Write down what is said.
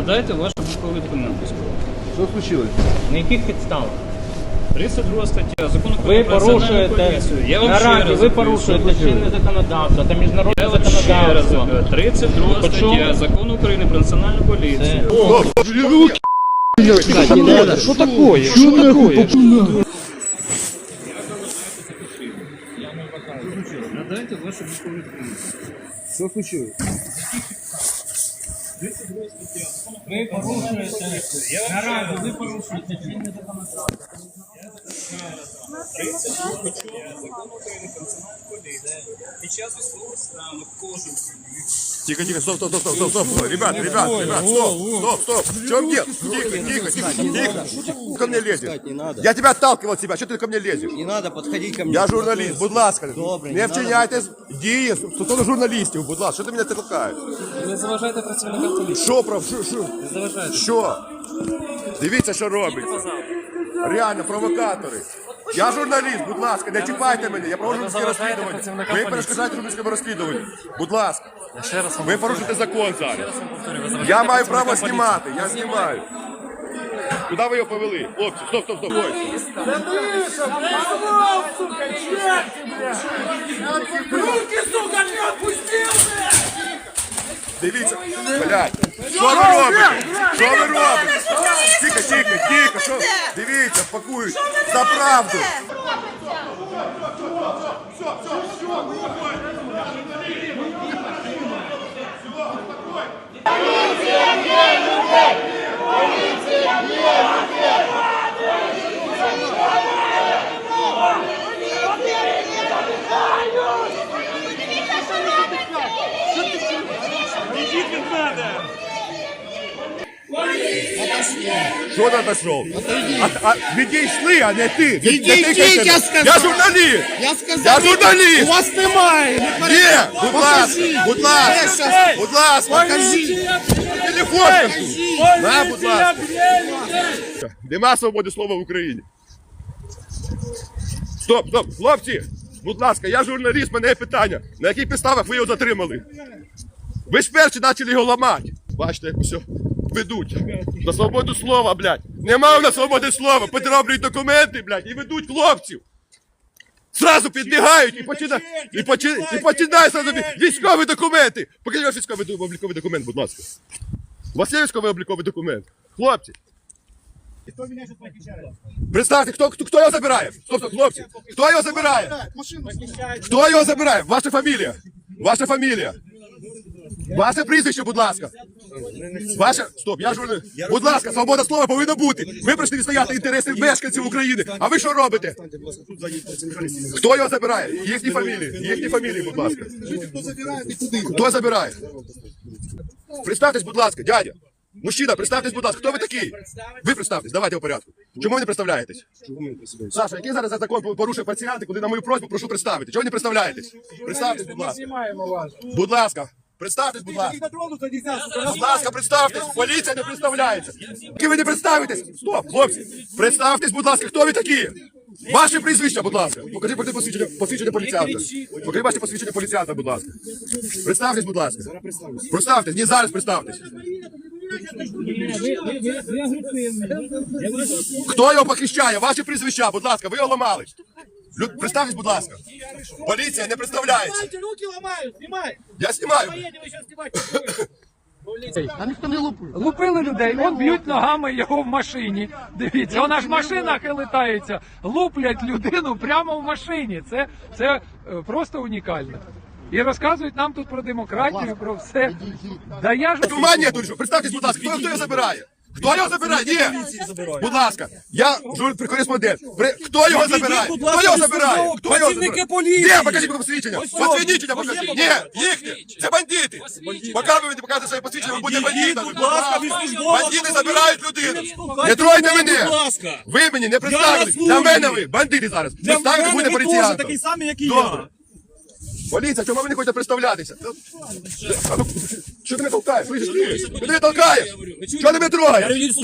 Надайте ваш військовий документ. Що случилось? На яких підставах? 32 стаття закону про Ви національну порушуєте поліцію. Я вам ще наразі, раз ви порушуєте що чинне законодавство та міжнародне Я вам ще раз законодавство. говорю. 32 Почув? стаття закону України про національну поліцію. Что такое? Что такое? Надайте ваш військовий документ. Что случилось? Ви порушуєте. Наразі, ви порушуєте чинне законодавство. 32 стаття закону України про національну поліцію. Під час військового стану кожен Тихо, тихо, стоп, стоп, стоп, стоп, стоп, стоп, ребят, ребят, ребят, стоп, стоп, стоп, в чем дело? Тихо, тихо, тихо, тихо, ко мне лезешь. не надо. Я тебя отталкивал от себя, что ты ко мне лезешь? Не надо подходить ко мне. Я журналіст, будь ласка, Добре, не не вчиняйте дії стосовно журналістів, будь ласка, що ти мене толкаєш? Не заважайте працівникам поліції. Що про, що, що? Не заважайте. Що? Дивіться, що робиться. Реально, провокатори. Я журналіст, будь ласка, не чіпайте мене, я проводжу журналістське розслідування. Ви перешкоджаєте журналістському розслідуванню. Будь ласка. Ви порушуєте закон зараз. Я маю право знімати, я знімаю. Куди ви його повели? Хлопці, стоп, стоп, стоп. Ой. Дивіться, блядь, що ви робите? Що ви робите? Тихо, тихо, тихо, що? Дивіться, пакують за правду. Що ти пішов? А, а, відійшли, а не ти. Відійдіть, я сказав. Я журналіст. Я сказав, Я журналіст. у вас немає. Не Є, будь ласка, Покажіть. будь ласка, щас? будь ласка, Покажіть. телефон. На, будь ласка. Нема свободи слова в Україні. Стоп, стоп, хлопці, будь ласка, я журналіст, мене є питання. На яких підставах ви його затримали? Ви ж перші почали його ламати. Бачите, як усе ведуть. На свободу слова, блядь. Нема в нас свободи слова. Підроблюють документи, блядь, і ведуть хлопців. Зразу підбігають і починають, і починають, і починають зразу військові документи. Покажіть ваш військовий обліковий документ, будь ласка. У вас є військовий обліковий документ? Хлопці. Представте, хто, хто, хто його забирає? Стоп, стоп, хлопці. Хто його забирає? Хто його забирає? Ваша фамілія. Ваша фамілія. Ваше прізвище, будь ласка. Ваше стоп, я журналіст. Будь ласка, свобода слова повинна бути. Ви прийшли відстояти інтереси мешканців України. А ви що робите? Хто його забирає? Їхні фамілії. Їхні фамілії, будь ласка. Хто забирає? Представтесь, будь ласка, дядя. Мужчина, представтесь, будь ласка, хто ви такий? Ви представтесь, давайте по порядку. Чому ви не представляєтесь? Саша, який зараз за закон порушує пацієнти, коли на мою просьбу прошу представити? Чого ви не представляєтесь? Представтесь, будь ласка. Будь ласка, представтесь, будь ласка. Будь ласка, представтесь, поліція не представляється. Які ви не представитесь? Стоп, хлопці, представтесь, будь ласка, хто ви такі? Ваше прізвище, будь ласка. Покажіть покажіть посвідчення, посвідчення поліціянта. Покажіть ваше посвідчення поліціянта, будь ласка. Представтесь, будь ласка. Представтесь, ні, зараз представтесь. Хто його похищає? Ваші прізвища, будь ласка, ви його ламали. Люд, представтесь, будь ласка. Поліція не представляється. Руки ломают, снимай. Я знімаю. Поедем, сейчас снимать. Лупили людей, он б'ють ногами його в машині. Дивіться, вона ж машина хилитається. Луплять людину прямо в машині. Це, це е, просто унікально. І розказують нам тут про демократію, про все. Да я ж Ума нету, що? представтесь, будь ласка, хто, хто його забирає? Хто його забирає? Ні. Будь ласка, я жур- кореспондент. При- Хто його забирає? Хто його забирає? Хто його забирає? Де? Покажіть мені посвідчення. Посвідчення покажіть. Ні, їхні. Це бандити. Ви не своє посвідчення, ви будете бандитами. Будь ласка, Бандити забирають людину. Не тройте мене. Ви мені не представили. Для мене ви бандити зараз. Представте, буде поліціянтом. такий самий, як і Добре. Поліція, чому ви не хочете представлятися? Що ти мене толкаєш? Слышиш, ти? Ти мене толкаєш? Чого ти мене трогаєш?